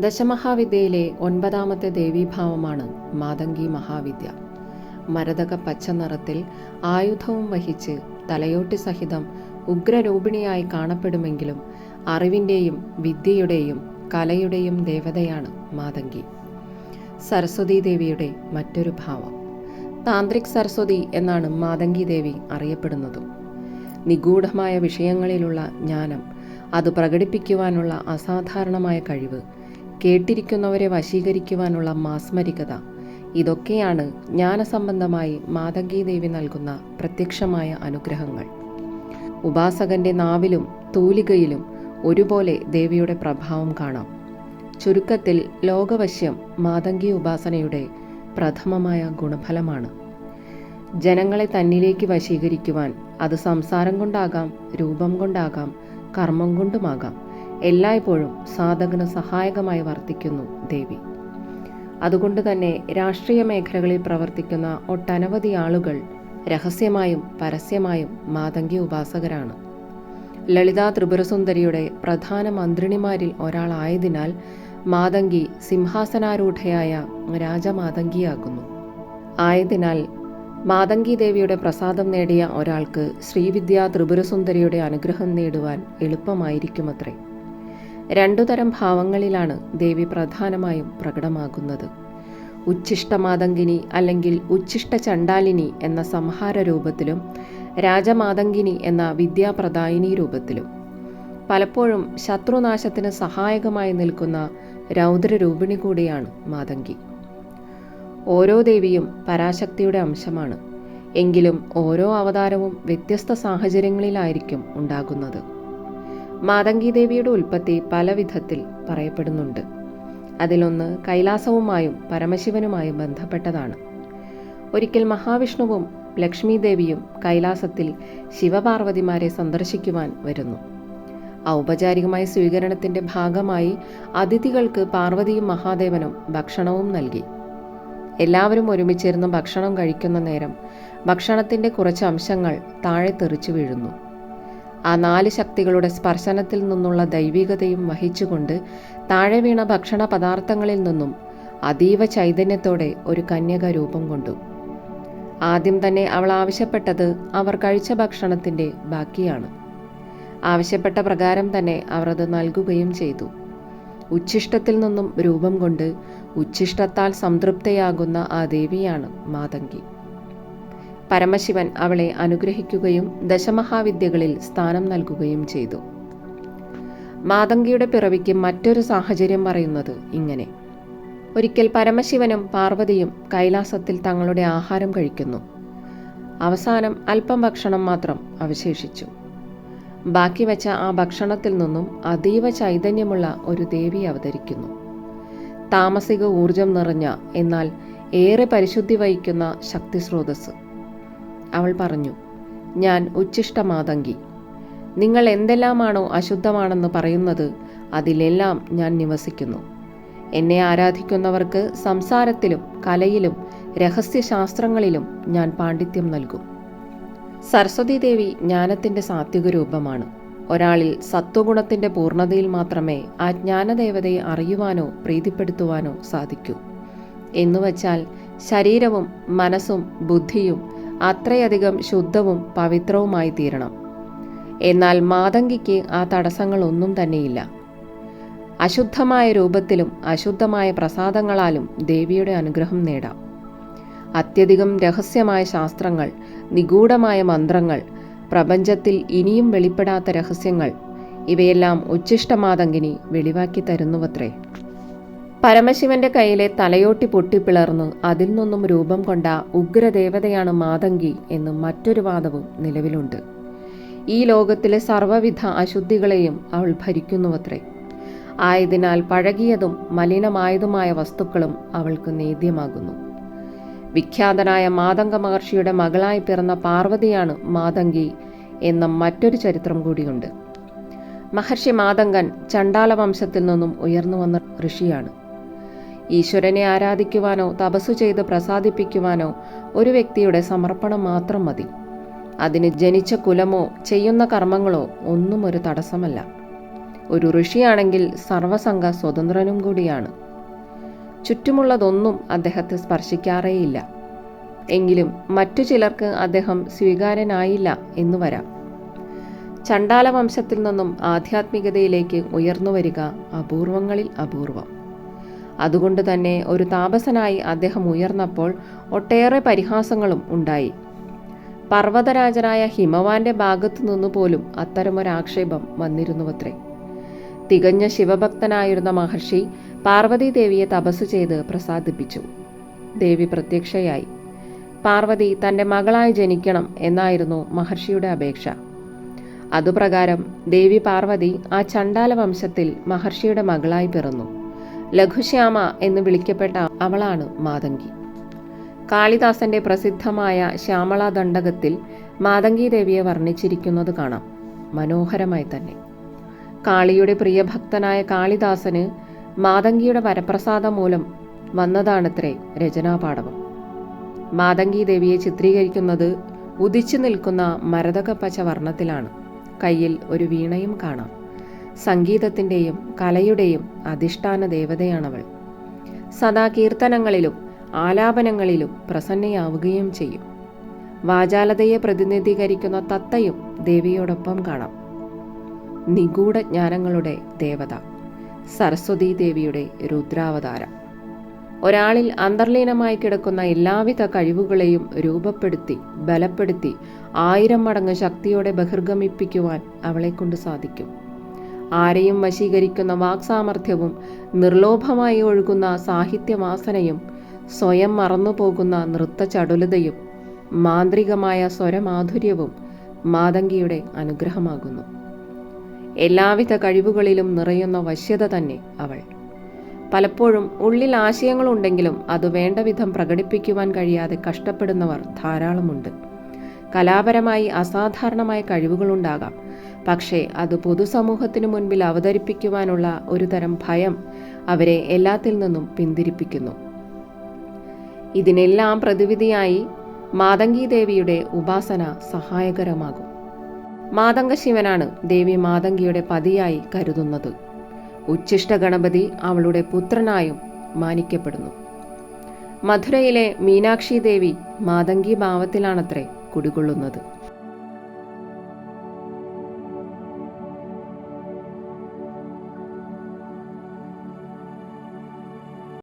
ദശമഹാവിദ്യയിലെ ഒൻപതാമത്തെ ദേവീഭാവമാണ് മാതങ്കി മഹാവിദ്യ. മരതക പച്ച നിറത്തിൽ ആയുധവും വഹിച്ച് തലയോട്ടി സഹിതം ഉഗ്രരൂപിണിയായി കാണപ്പെടുമെങ്കിലും അറിവിന്റെയും വിദ്യയുടെയും കലയുടെയും ദേവതയാണ് മാതങ്കി സരസ്വതീ ദേവിയുടെ മറ്റൊരു ഭാവം. താന്ത്രിക് സരസ്വതി എന്നാണ് മാതങ്കി ദേവി അറിയപ്പെടുന്നത്. നിഗൂഢമായ വിഷയങ്ങളിലുള്ള ജ്ഞാനം അത് പ്രകടിപ്പിക്കുവാനുള്ള അസാധാരണമായ കഴിവ് കേട്ടിരിക്കുന്നവരെ വശീകരിക്കുവാനുള്ള മാസ്മരികത. ഇതൊക്കെയാണ് ജ്ഞാനസംബന്ധമായി മാതങ്കി ദേവി നൽകുന്ന പ്രത്യക്ഷമായ അനുഗ്രഹങ്ങൾ. ഉപാസകന്റെ നാവിലും തൂലികയിലും ഒരുപോലെ ദേവിയുടെ പ്രഭാവം കാണാം. ചുരുക്കത്തിൽ ലോകവശ്യം മാതംഗി ഉപാസനയുടെ പ്രഥമമായ ഗുണഫലമാണ്. ജനങ്ങളെ തന്നിലേക്ക് വശീകരിക്കുവാൻ അത് സംസാരം കൊണ്ടാകാം രൂപം കൊണ്ടാകാം കർമ്മം കൊണ്ടുമാകാം. എല്ലായ്പ്പോഴും സാധകന് സഹായകമായി വർത്തിക്കുന്നു ദേവി. അതുകൊണ്ട് തന്നെ രാഷ്ട്രീയ മേഖലകളിൽ പ്രവർത്തിക്കുന്ന ഒട്ടനവധി ആളുകൾ രഹസ്യമായും പരസ്യമായും മാതങ്കി ഉപാസകരാണ്. ലളിതാ ത്രിപുരസുന്ദരിയുടെ പ്രധാന മന്ത്രിണിമാരിൽ ഒരാളായതിനാൽ മാതങ്കി സിംഹാസനാരൂഢയായ രാജമാതങ്കിയാകുന്നു ആയതിനാൽ മാതങ്കി ദേവിയുടെ പ്രസാദം നേടിയ ഒരാൾക്ക് ശ്രീവിദ്യ ത്രിപുരസുന്ദരിയുടെ അനുഗ്രഹം നേടുവാൻ എളുപ്പമായിരിക്കുമത്രേ. രണ്ടു തരം ഭാവങ്ങളിലാണ് ദേവി പ്രധാനമായും പ്രകടമാകുന്നത്. ഉച്ഛിഷ്ടമാതങ്കിനി അല്ലെങ്കിൽ ഉച്ഛിഷ്ട ചണ്ടാലിനി എന്ന സംഹാര രൂപത്തിലും രാജമാതങ്കിനി എന്ന വിദ്യാപ്രദായിനി രൂപത്തിലും. പലപ്പോഴും ശത്രുനാശത്തിന് സഹായകമായി നിൽക്കുന്ന രൗദ്രരൂപിണി കൂടിയാണ് മാതങ്കി. ഓരോ ദേവിയും പരാശക്തിയുടെ അംശമാണ്. എങ്കിലും ഓരോ അവതാരവും വ്യത്യസ്ത സാഹചര്യങ്ങളിലായിരിക്കും ഉണ്ടാകുന്നത്. മാതങ്കി ദേവിയുടെ ഉൽപ്പത്തി പല വിധത്തിൽ പറയപ്പെടുന്നുണ്ട്. അതിലൊന്ന് കൈലാസവുമായും പരമശിവനുമായും ബന്ധപ്പെട്ടതാണ്. ഒരിക്കൽ മഹാവിഷ്ണുവും ലക്ഷ്മി ദേവിയും കൈലാസത്തിൽ ശിവപാർവതിമാരെ സന്ദർശിക്കുവാൻ വരുന്നു. ഔപചാരികമായ സ്വീകരണത്തിന്റെ ഭാഗമായി അതിഥികൾക്ക് പാർവതിയും മഹാദേവനും ഭക്ഷണവും നൽകി. എല്ലാവരും ഒരുമിച്ചിരുന്ന് ഭക്ഷണം കഴിക്കുന്ന നേരം ഭക്ഷണത്തിന്റെ കുറച്ച് അംശങ്ങൾ താഴെ തെറിച്ചു വീഴുന്നു. ആ നാല് ശക്തികളുടെ സ്പർശനത്തിൽ നിന്നുള്ള ദൈവികതയും വഹിച്ചുകൊണ്ട് താഴെ വീണ ഭക്ഷണ പദാർത്ഥങ്ങളിൽ നിന്നും അതീവ ചൈതന്യത്തോടെ ഒരു കന്യക രൂപം കൊണ്ടു. ആദ്യം തന്നെ അവൾ ആവശ്യപ്പെട്ടത് അവർ കഴിച്ച ഭക്ഷണത്തിന്റെ ബാക്കിയാണ്. ആവശ്യപ്പെട്ട പ്രകാരം തന്നെ അവർ അത് നൽകുകയും ചെയ്തു. ഉച്ഛിഷ്ടത്തിൽ നിന്നും രൂപം കൊണ്ട് ഉച്ഛിഷ്ടത്താൽ സംതൃപ്തയാകുന്ന ആ ദേവിയാണ് മാതങ്കി. പരമശിവൻ അവളെ അനുഗ്രഹിക്കുകയും ദശമഹാവിദ്യകളിൽ സ്ഥാനം നൽകുകയും ചെയ്തു. മാതങ്കിയുടെ പിറവിക്ക് മറ്റൊരു സാഹചര്യം പറയുന്നത് ഇങ്ങനെ. ഒരിക്കൽ പരമശിവനും പാർവതിയും കൈലാസത്തിൽ തങ്ങളുടെ ആഹാരം കഴിക്കുന്നു. അവസാനം അല്പം ഭക്ഷണം മാത്രം അവശേഷിച്ചു. ബാക്കി വെച്ച ആ ഭക്ഷണത്തിൽ നിന്നും അതീവ ചൈതന്യമുള്ള ഒരു ദേവി അവതരിക്കുന്നു. താമസിക ഊർജം നിറഞ്ഞ എന്നാൽ ഏറെ പരിശുദ്ധി വഹിക്കുന്ന ശക്തി സ്രോതസ് അവൾ പറഞ്ഞു ഞാൻ ഉച്ഛിഷ്ടമാതങ്കി നിങ്ങൾ എന്തെല്ലാമാണോ അശുദ്ധമാണെന്ന് പറയുന്നത് അതിലെല്ലാം ഞാൻ നിവസിക്കുന്നു. എന്നെ ആരാധിക്കുന്നവർക്ക് സംസാരത്തിലും കലയിലും രഹസ്യശാസ്ത്രങ്ങളിലും ഞാൻ പാണ്ഡിത്യം നൽകും. സരസ്വതി ദേവി ജ്ഞാനത്തിന്റെ സാത്വിക രൂപമാണ് ഒരാളിൽ സത്വഗുണത്തിന്റെ പൂർണതയിൽ മാത്രമേ ആ ജ്ഞാനദേവതയെ അറിയുവാനോ പ്രീതിപ്പെടുത്തുവാനോ സാധിക്കൂ. എന്നുവച്ചാൽ ശരീരവും മനസ്സും ബുദ്ധിയും അത്രയധികം ശുദ്ധവും പവിത്രവുമായി തീരണം. എന്നാൽ മാതങ്കിക്ക് ആ തടസ്സങ്ങളൊന്നും തന്നെയില്ല. അശുദ്ധമായ രൂപത്തിലും അശുദ്ധമായ പ്രസാദങ്ങളാലും ദേവിയുടെ അനുഗ്രഹം നേടാം. അത്യധികം രഹസ്യമായ ശാസ്ത്രങ്ങൾ നിഗൂഢമായ മന്ത്രങ്ങൾ പ്രപഞ്ചത്തിൽ ഇനിയും വെളിപ്പെടാത്ത രഹസ്യങ്ങൾ ഇവയെല്ലാം ഉച്ഛിഷ്ടമാതങ്കിനി വെളിവാക്കി തരുന്നുവത്രേ. പരമശിവന്റെ കയ്യിലെ തലയോട്ടി പൊട്ടിപ്പിളർന്ന്. അതിൽ നിന്നും രൂപം കൊണ്ട ഉഗ്രദേവതയാണ് മാതങ്കി എന്ന് മറ്റൊരു വാദവും നിലവിലുണ്ട്. ഈ ലോകത്തിലെ സർവവിധ അശുദ്ധികളെയും അവൾ ഭരിക്കുന്നുവത്രേ. ആയതിനാൽ പഴകിയതും മലിനമായതുമായ വസ്തുക്കളും അവൾക്ക് നേദ്യമാകുന്നു. വിഖ്യാതനായ മാതംഗ മഹർഷിയുടെ മകളായി പിറന്ന പാർവതിയാണ് മാതങ്കി എന്ന മറ്റൊരു ചരിത്രം കൂടിയുണ്ട്. മഹർഷി മാതങ്കൻ ചണ്ടാല വംശത്തിൽ നിന്നും ഉയർന്നു വന്ന ഋഷിയാണ്. ഈശ്വരനെ ആരാധിക്കുവാനോ തപസ്സു ചെയ്ത് പ്രസാദിപ്പിക്കുവാനോ ഒരു വ്യക്തിയുടെ സമർപ്പണം മാത്രം മതി. അതിന് ജനിച്ച കുലമോ ചെയ്യുന്ന കർമ്മങ്ങളോ ഒന്നും ഒരു തടസ്സമല്ല. ഒരു ഋഷിയാണെങ്കിൽ സർവസംഘ സ്വതന്ത്രനും കൂടിയാണ്. ചുറ്റുമുള്ളതൊന്നും അദ്ദേഹത്തെ സ്പർശിക്കാറേയില്ല. എങ്കിലും മറ്റു ചിലർക്ക് അദ്ദേഹം സ്വീകാര്യനായില്ല എന്നു വരാം. ചണ്ടാല വംശത്തിൽ നിന്നും ആധ്യാത്മികതയിലേക്ക് ഉയർന്നു വരിക അപൂർവങ്ങളിൽ അപൂർവം. അതുകൊണ്ട് തന്നെ ഒരു താപസനായി അദ്ദേഹം ഉയർന്നപ്പോൾ ഒട്ടേറെ പരിഹാസങ്ങളും ഉണ്ടായി. പർവതരാജനായ ഹിമവാന്റെ ഭാഗത്തു നിന്നു പോലും അത്തരമൊരാക്ഷേപം വന്നിരുന്നുവത്രേ. തികഞ്ഞ ശിവഭക്തനായിരുന്ന മഹർഷി പാർവതി ദേവിയെ തപസ് ചെയ്ത് പ്രസാദിപ്പിച്ചു. ദേവി പ്രത്യക്ഷയായി. പാർവതി തന്റെ മകളായി ജനിക്കണം എന്നായിരുന്നു മഹർഷിയുടെ അപേക്ഷ. അതുപ്രകാരം ദേവി പാർവതി ആ ചണ്ടാല വംശത്തിൽ മഹർഷിയുടെ മകളായി പിറന്നു. ലഘുശ്യാമ എന്ന് വിളിക്കപ്പെട്ട അവളാണ് മാതങ്കി. കാളിദാസന്റെ പ്രസിദ്ധമായ ശ്യാമള ദണ്ഡകത്തിൽ മാതങ്കി ദേവിയെ വർണിച്ചിരിക്കുന്നത് കാണാം. മനോഹരമായി തന്നെ. കാളിയുടെ പ്രിയഭക്തനായ കാളിദാസന് മാതങ്കിയുടെ വരപ്രസാദം മൂലം വന്നതാണത്രേ രചനാപാഠവം. മാതങ്കി ദേവിയെ ചിത്രീകരിക്കുന്നത് ഉദിച്ചു നിൽക്കുന്ന മരതകപ്പച്ച വർണത്തിലാണ്. കയ്യിൽ ഒരു വീണയും കാണാം. സംഗീതത്തിന്റെയും കലയുടെയും അധിഷ്ഠാന ദേവതയാണവൾ. സദാ കീർത്തനങ്ങളിലും ആലാപനങ്ങളിലും പ്രസന്നയാവുകയും ചെയ്യും. വാചാലതയെ പ്രതിനിധീകരിക്കുന്ന തത്തയും ദേവിയോടൊപ്പം കാണാം. നിഗൂഢജ്ഞാനങ്ങളുടെ ദേവത സരസ്വതീ ദേവിയുടെ രുദ്രാവതാരം. ഒരാളിൽ അന്തർലീനമായി കിടക്കുന്ന എല്ലാവിധ കഴിവുകളെയും രൂപപ്പെടുത്തി ബലപ്പെടുത്തി ആയിരം മടങ്ങ് ശക്തിയോടെ ബഹിർഗമിപ്പിക്കുവാൻ അവളെക്കൊണ്ട് സാധിക്കും. ആരെയും വശീകരിക്കുന്ന വാക്സാമർഥ്യവും നിർലോഭമായി ഒഴുകുന്ന സാഹിത്യവാസനയും സ്വയം മറന്നുപോകുന്ന നൃത്തചടുലതയും മാന്ത്രികമായ സ്വരമാധുര്യവും മാതങ്കിയുടെ അനുഗ്രഹമാകുന്നു. എല്ലാവിധ കഴിവുകളിലും നിറയുന്ന വശ്യത തന്നെ അവൾ. പലപ്പോഴും ഉള്ളിൽ ആശയങ്ങളുണ്ടെങ്കിലും അത് വേണ്ട വിധം പ്രകടിപ്പിക്കുവാൻ കഴിയാതെ കഷ്ടപ്പെടുന്നവർ ധാരാളമുണ്ട്. കലാപരമായി അസാധാരണമായ കഴിവുകളുണ്ടാകാം. പക്ഷേ അത് പൊതുസമൂഹത്തിനു മുൻപിൽ അവതരിപ്പിക്കുവാനുള്ള ഒരു തരം ഭയം അവരെ എല്ലാത്തിൽ നിന്നും പിന്തിരിപ്പിക്കുന്നു. ഇതിനെല്ലാം പ്രതിവിധിയായി മാതങ്കി ദേവിയുടെ ഉപാസന സഹായകരമാകും. മാതങ്ക ശിവനാണ് ദേവി മാതങ്കിയുടെ പതിയായി കരുതുന്നത്. ഉച്ഛിഷ്ട ഗണപതി അവളുടെ പുത്രനായും മാനിക്കപ്പെടുന്നു. മധുരയിലെ മീനാക്ഷി ദേവി മാതങ്കി ഭാവത്തിലാണത്രേ കുടികൊള്ളുന്നത്.